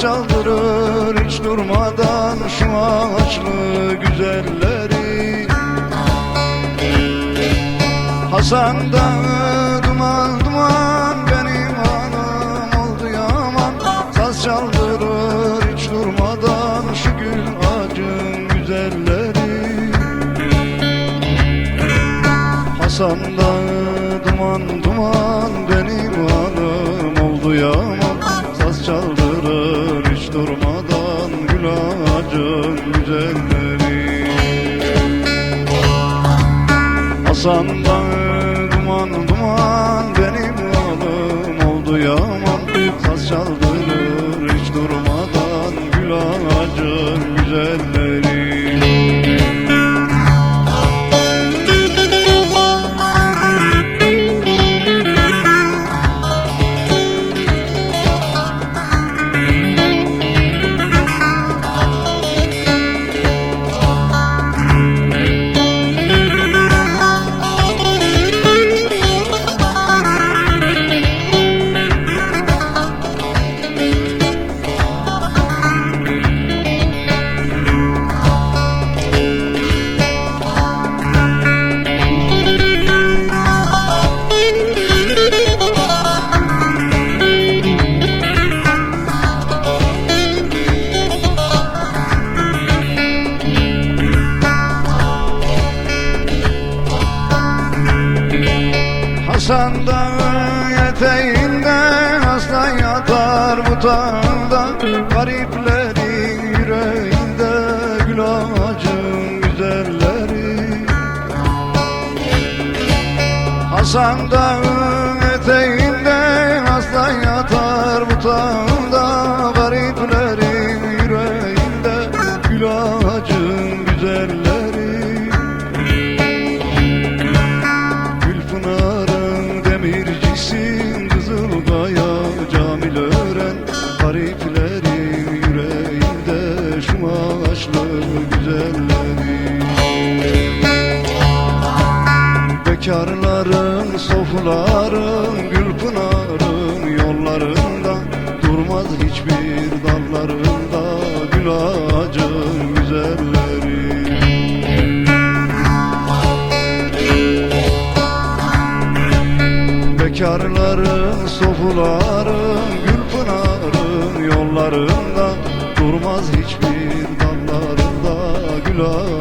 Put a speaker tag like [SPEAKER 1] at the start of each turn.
[SPEAKER 1] Çaldırır hiç durmadan şu ağaçlı güzelleri. Hasan Dağı duman duman benim anam oldu yaman. Saz çaldırır hiç durmadan şu gül ağacın güzelleri. Hasan Dağı duman duman benim anam oldu yaman güzelleri Hasan Hasan Dağı eteğinde aslan yatar bu tağda. Gariplerin yüreğinde gül ağacın güzelleri. Hasan Dağı güzelleri. Bekarların, sofların, Gülpınar'ın yollarında Durmaz hiçbir dallarında gül ağacın güzelleri. Bekarların, sofuların, Gülpınar'ın yollarında Durmaz hiçbir love.